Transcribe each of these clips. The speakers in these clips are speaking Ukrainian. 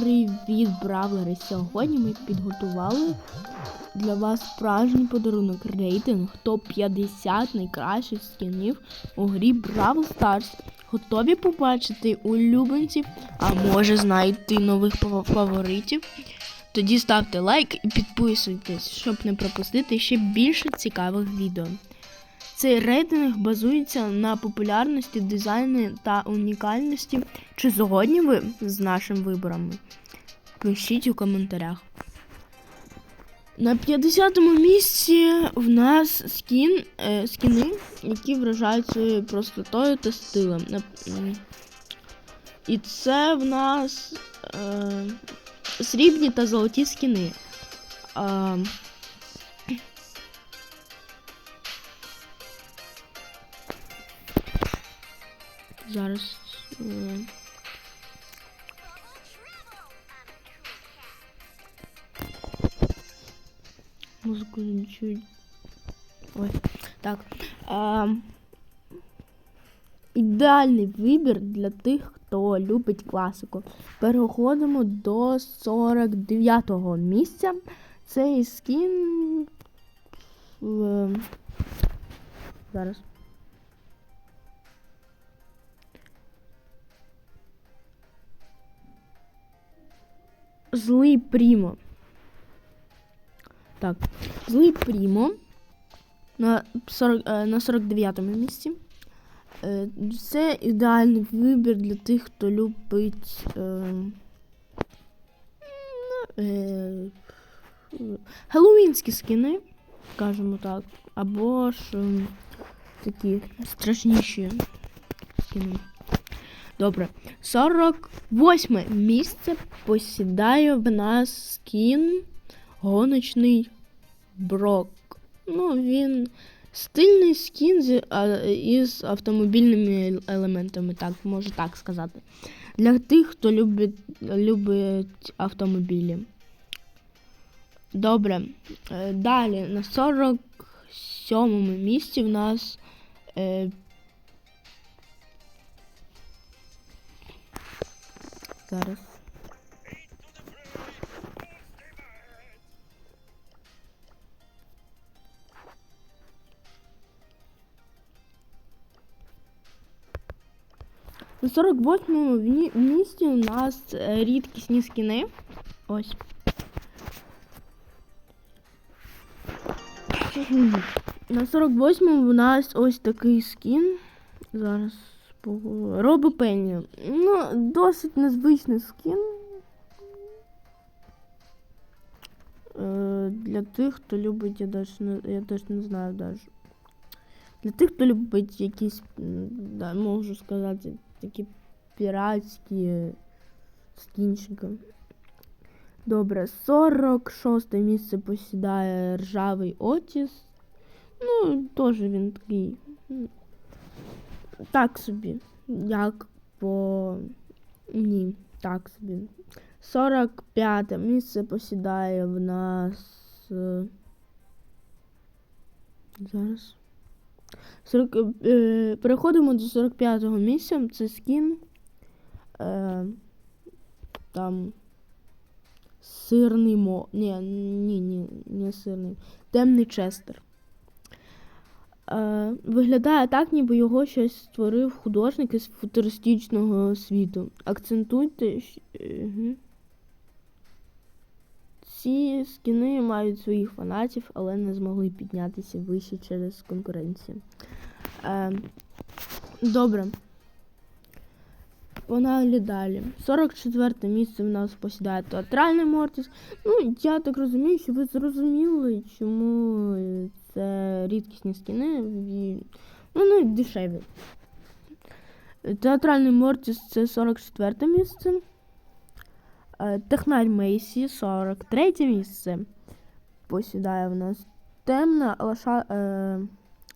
привіт, бравлери! Сьогодні ми підготували для вас справжній подарунок рейтинг топ-50 найкращих скінів у грі Бравл Stars. Готові побачити улюбленців, а може знайти нових фаворитів? Тоді ставте лайк і підписуйтесь, щоб не пропустити ще більше цікавих відео. Цей рейтинг базується на популярності, дизайну та унікальності. Чи згодні ви з нашим виборами? Пишіть у коментарях. На 50-му місці в нас скін, е, скіни, які вражають своєю простотою та стилем. І це в нас е, срібні та золоті скіни. А, зараз. е, Музику чуть. Ой. Так. А, ідеальний вибір для тих, хто любить класику. Переходимо до 49-го місця. Цей скін. е, Зараз. Злий Прімо. Так, злий Прімо на, 40, е, на 49-му місці. Е, Це ідеальний вибір для тих, хто любить. Е, е, Хеллоуінські скини, скажімо так. Або ж такі страшніші скини. Добре. 48 місце посідає в нас скін гоночний брок. Ну, він стильний скін із автомобільними елементами, так, можу так сказати. Для тих, хто любить, любить автомобілі. Добре. Е, Далі на 47 місці в нас. Зараз. На 48-му вні- місці у нас е, рідкісні скіни. Ось. На 48-му у нас ось такий скін. Зараз погу- Робо Пенні. Ну, досить незвичний скін. Е, Для тих, хто любить, я даже не, я даже не знаю даже. Для тих, хто любить якісь, да, можу сказати, такі піратські скінчики. Добре, 46 місце посідає ржавий Отіс. Ну, теж він такий. Так собі. Як по. Ні, так собі. 45 місце посідає в нас. е, Зараз. 40, е, переходимо до 45-го місця. Це скін. Е, там. Сирний мо. Ні, ні, ні, не сирний. Темний Честер. Е, виглядає так, ніби його щось створив художник із футуристичного світу. Акцентуйте. Ці скіни мають своїх фанатів, але не змогли піднятися вище через конкуренцію. Е, добре. Погнали далі. 44 місце в нас посідає театральний Мортіс. Ну, я так розумію, що ви зрозуміли, чому е, це рідкісні скіни. І... Ну, ну, дешеві. Театральний Мортіс це 44 місце. Е, Технарь Мейсі 43 місце. Посідає в нас темна лоша. Е,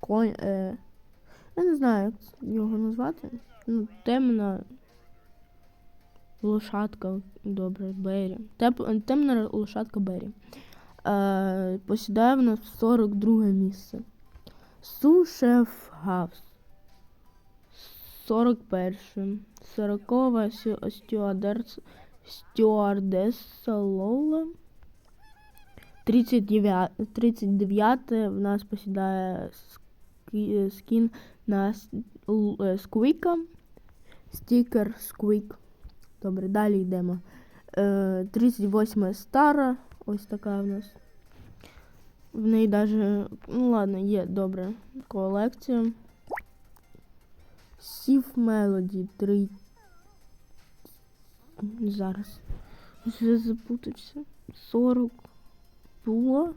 конь. Е, я не знаю, як його назвати. Ну, темна лошадка. Добре. Теп, темна лошадка Бері. Е, посідає в нас 42 місце. Сушеф Гавс. 41. 40 стюардес Стюардеса Лола. 39, 39 в нас посідає скі- скін на е, Сквіка. Стікер Сквік. Добре, далі йдемо. Е, 38 стара. Ось така в нас. В неї даже, ну ладно, є добре колекція. Сів Мелоді 3. Зараз. Вже запутався. 40. Було.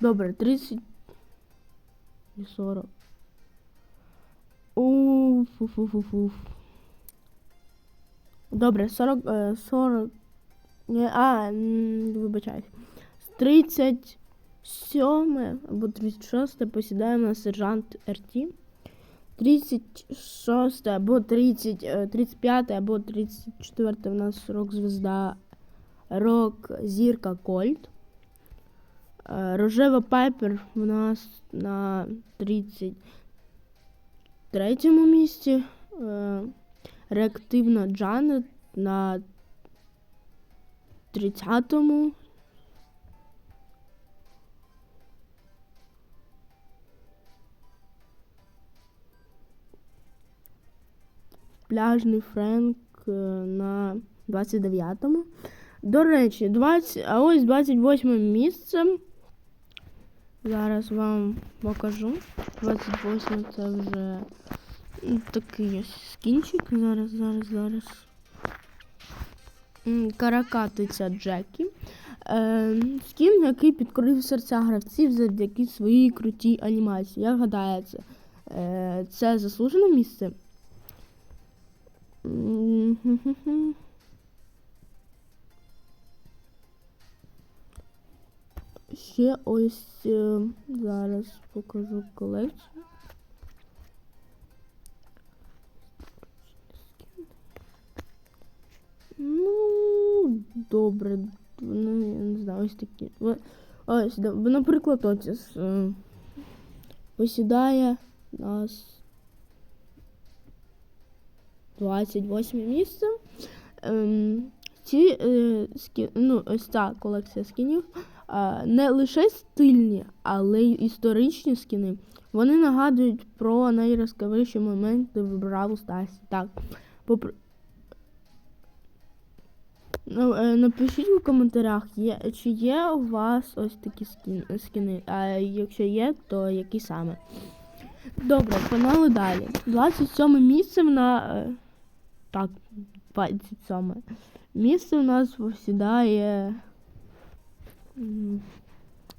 Добре, 30. І 40. Уф, уф, уф, уф. Добре, 40, е, 40. А, м, вибачаюсь. 37 або 36 посідає на сержант РТ. 36 або 30, е, 35 або 34 у нас рок звезда рок зірка Кольт. Е, Рожева Пайпер у нас на 33 місці. Е, Реактивна Джанет на 30-му. Пляжний Френк е, на 29-му. До речі, 20, а ось 28 місце. Зараз вам покажу. 28 це вже такий скінчик. Зараз, зараз, зараз. Каракатиця Джекі. Е, скін, який підкорив серця гравців завдяки своїй крутій анімації. Як гадаєте, е, це заслужене місце? Ще ось е, зараз покажу колекцію. Добре. Ну, я не знаю, ось такі. Ось, наприклад, Отіс е, посідає нас 28 місце. Ем, ці е, ну, ось ця колекція скінів е, не лише стильні, але й історичні скіни. Вони нагадують про найрозкавіші моменти в Бравл Старсі. Так, попри... Ну, е, напишіть у коментарях, є, чи є у вас ось такі скіни. А якщо є, то які саме. Добре, погнали далі. 27 місце на. е, Так, 27. Місце у нас посідає.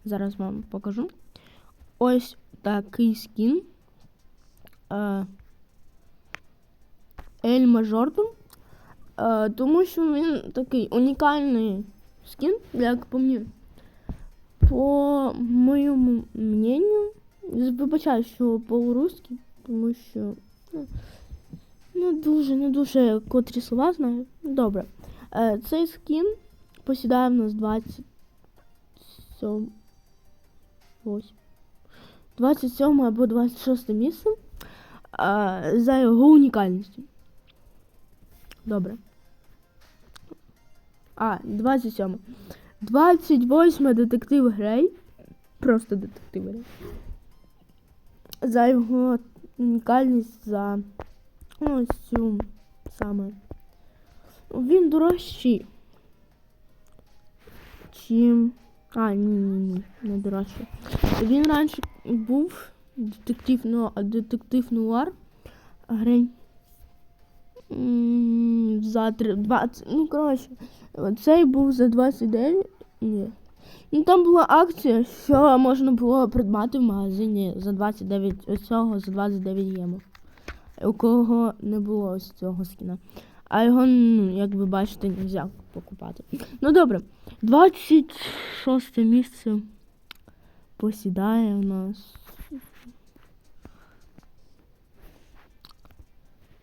Зараз вам покажу. Ось такий скін. Е, Ельма Жордан. Е, тому що він такий унікальний скін, як по мені. По моєму мненню, вибачаю, що по-русски, тому що ну, не дуже, не дуже котрі слова знаю. Добре. Е, цей скін посідає в нас 27 ось, 27 або 26 місце е, за його унікальністю. Добре. А, 27. 28 детектив Грей. Просто детектив Грей. За його унікальність за ну, ось цю саме. Він дорожчий. Чим. А, ні, ні, ні, не дорожчий. Він раніше був детектив, ну, детектив нуар. Грей. За три- 20, ну, коротше, цей був за 29. Ні. Ну там була акція, що можна було придбати в магазині за 29 ось цього за 29 ємо. У кого не було ось цього скіна. А його, ну, як ви бачите, не можна покупати. Ну добре. 26 місце посідає у нас.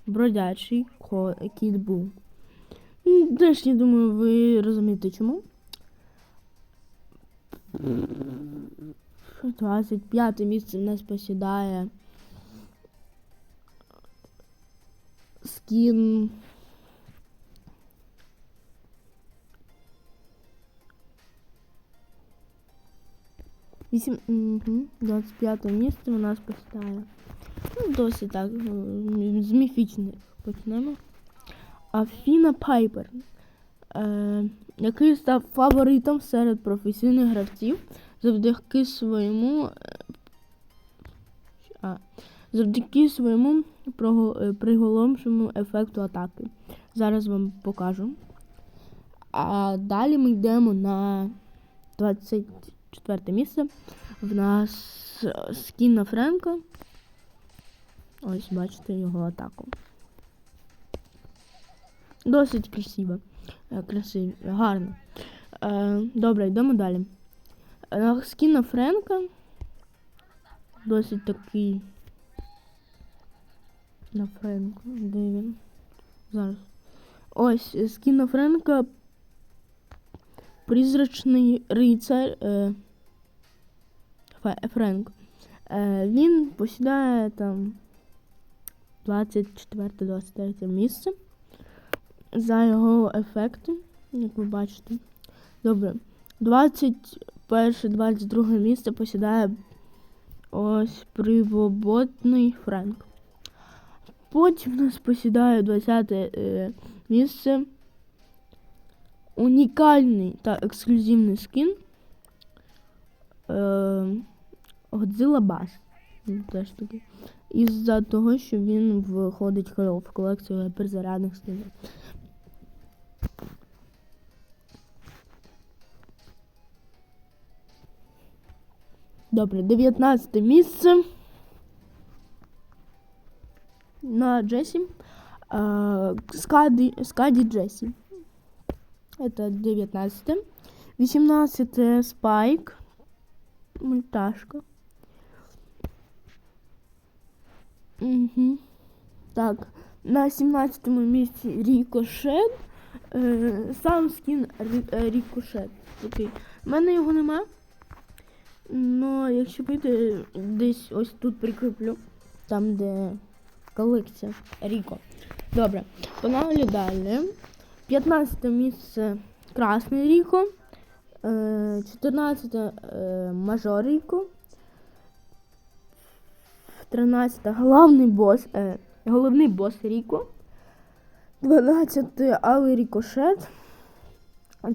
бродячий кіт був. Теж, я думаю, ви розумієте чому. 25 місце в нас посідає скін. Вісім. Угу. 25 місце у нас посідає. Досить так. ну, З міфічних почнемо. Афіна Пайпер, е, який став фаворитом серед професійних гравців завдяки своєму. е, А, завдяки своєму е, приголомшому ефекту атаки. Зараз вам покажу. А далі ми йдемо на 24 місце. В нас е, скін Френка. Ось бачите його атаку. Досить красиво. Е, Красиво, гарно. Е, добре, йдемо далі. Е, Скін на Френка. Досить такий. На Френку. Де він? Зараз. Ось е, скін Френка. Призрачний рицар. Френк. Він посідає там 24-23 місце за його ефектом, як ви бачите. Добре. 21-22 місце посідає ось привоботний Френк. Потім у нас посідає 20 е, місце унікальний та ексклюзивний скін е, Bass. Ну, Теж таки. Із-за того, що він входить в колекцію перезарядних скинів. Добре, 19 місце. На Джесі. Скаді, Скаді Джесі. Это 19. 18 Спайк. Мульташка. Угу. Так, на 17 му місці Рікошет. Е, сам скін е, Рікошет. Такий. У мене його нема. Ну, якщо піти, десь ось тут прикріплю. Там, де колекція Ріко. Добре, погнали далі. 15 місце Красний Ріко. Е, 14 е, Мажор Ріко. 13 головний бос, е, головний бос Ріко. 12 Алий Рікошет.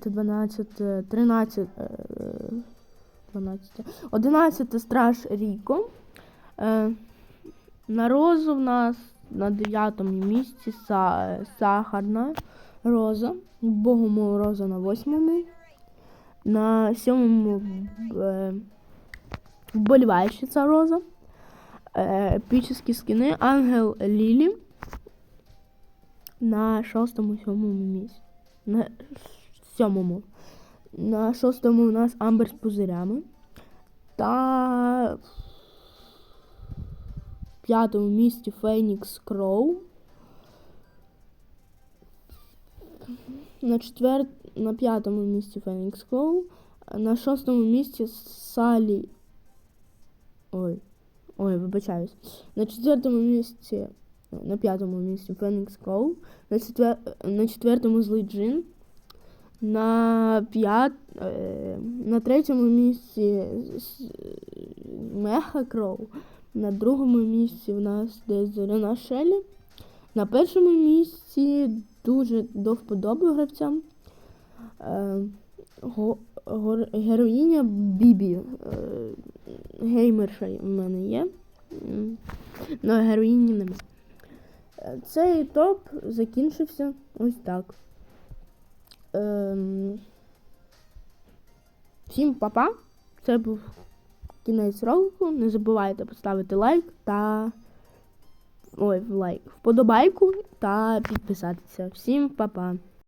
Це 12, е, 13, е, 12. 11 Страж Ріко. Е, на розу в нас на 9 місці са, сахарна роза. Богому роза на 8. На 7 е, вболівальщиця роза. Е, епічні скини Ангел Лілі. На шостому сьомому місці. На сьомому. На шостому у нас Амбер з пузирями. Та в п'ятому місці Фенікс Кроу. На четвер... на п'ятому місці Фенікс Кроу. На шостому місці Салі. Ой. Ой, вибачаюсь. На четвертому місці. На п'ятому місці Фенікс Кроу. На, четвер... на четвертому Злий Джин. На п'ят... е, на третьому місці Меха Кроу. На другому місці в нас десь Зоряна Шелі. На першому місці дуже до вподоби гравцям. Е, героїня Бібі. Е, геймерша в мене є. Но героїні нема. Е, Цей топ закінчився ось так. Ем, всім па-па. Це був кінець ролику. Не забувайте поставити лайк та. Ой, лайк, вподобайку та підписатися. Всім па-па.